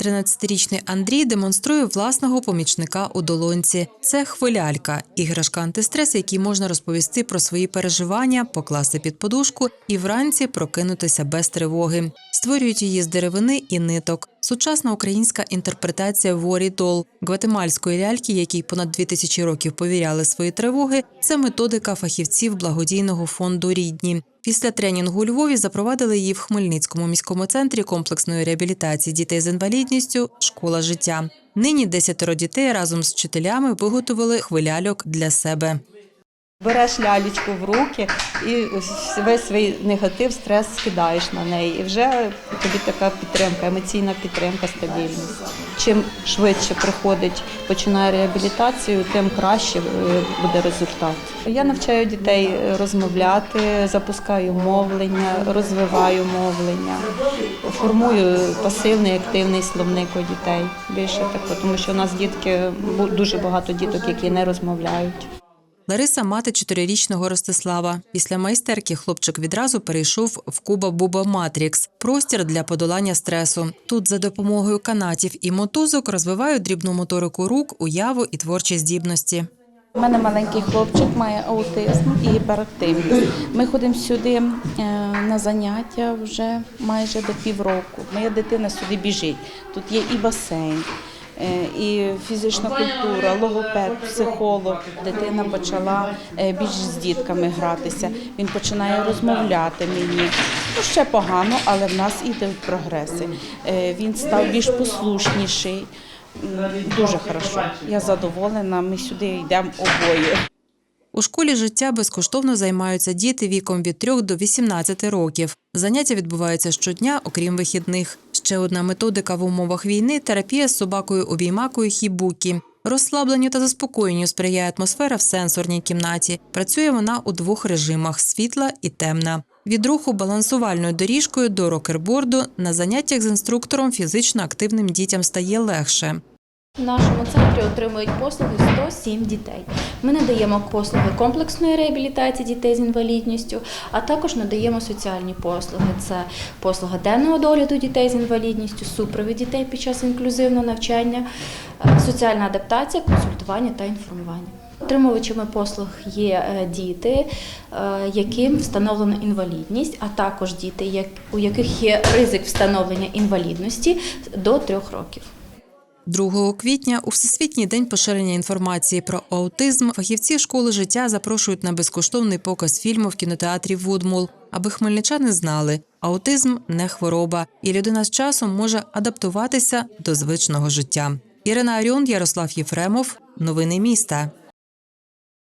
13-річний Андрій демонструє власного помічника у долонці. Це хвилялька, іграшка антистрес, якій можна розповісти про свої переживання, покласти під подушку і вранці прокинутися без тривоги. Створюють її з деревини і ниток. Сучасна українська інтерпретація Ворі Дол гватемальської ляльки, якій понад 2000 років повіряли свої тривоги. Це методика фахівців благодійного фонду Рідні. Після тренінгу у Львові запровадили її в Хмельницькому міському центрі комплексної реабілітації дітей з інвалідністю Школа життя. Нині десятеро дітей разом з вчителями виготовили хвиляльок для себе. Береш лялечку в руки і весь свій негатив, стрес скидаєш на неї. І вже тобі така підтримка, емоційна підтримка, стабільність. Чим швидше приходить, починає реабілітацію, тим краще е, буде результат. Я навчаю дітей розмовляти, запускаю мовлення, розвиваю мовлення, формую пасивний активний словник у дітей. Більше так, тому що у нас дітки дуже багато діток, які не розмовляють. Лариса мати чотирирічного Ростислава. Після майстерки хлопчик відразу перейшов в Куба Буба Матрікс простір для подолання стресу. Тут за допомогою канатів і мотузок розвивають дрібну моторику рук, уяву і творчі здібності. У мене маленький хлопчик має аутизм і гіперактивність. Ми ходимо сюди е, на заняття вже майже до півроку. Моя дитина сюди біжить. Тут є і басейн, і фізична культура, логопед, психолог. Дитина почала е, більш з дітками гратися. Він починає розмовляти мені. Ну, ще погано, але в нас ідуть прогреси. Е, Він став більш послушніший. Дуже хорошо. Я задоволена. Ми сюди йдемо обоє. У школі життя безкоштовно займаються діти віком від 3 до 18 років. Заняття відбуваються щодня, окрім вихідних. Ще одна методика в умовах війни терапія з собакою обіймакою хібукі. Розслабленню та заспокоєнню сприяє атмосфера в сенсорній кімнаті. Працює вона у двох режимах світла і темна. Від руху балансувальною доріжкою до рокерборду на заняттях з інструктором фізично активним дітям стає легше. В нашому центрі отримують послуги 107 дітей. Ми надаємо послуги комплексної реабілітації дітей з інвалідністю, а також надаємо соціальні послуги. Це послуга денного догляду дітей з інвалідністю, супровід дітей під час інклюзивного навчання, е, соціальна адаптація, консультування та інформування. Отримувачами послуг є е, діти, е, яким встановлена інвалідність, а також діти, у яких є ризик встановлення інвалідності до трьох років. 2 квітня у Всесвітній день поширення інформації про аутизм фахівці школи життя запрошують на безкоштовний показ фільму в кінотеатрі Вудмул, аби хмельничани знали, аутизм не хвороба, і людина з часом може адаптуватися до звичного життя. Ірина Аріон, Ярослав Єфремов. Новини міста.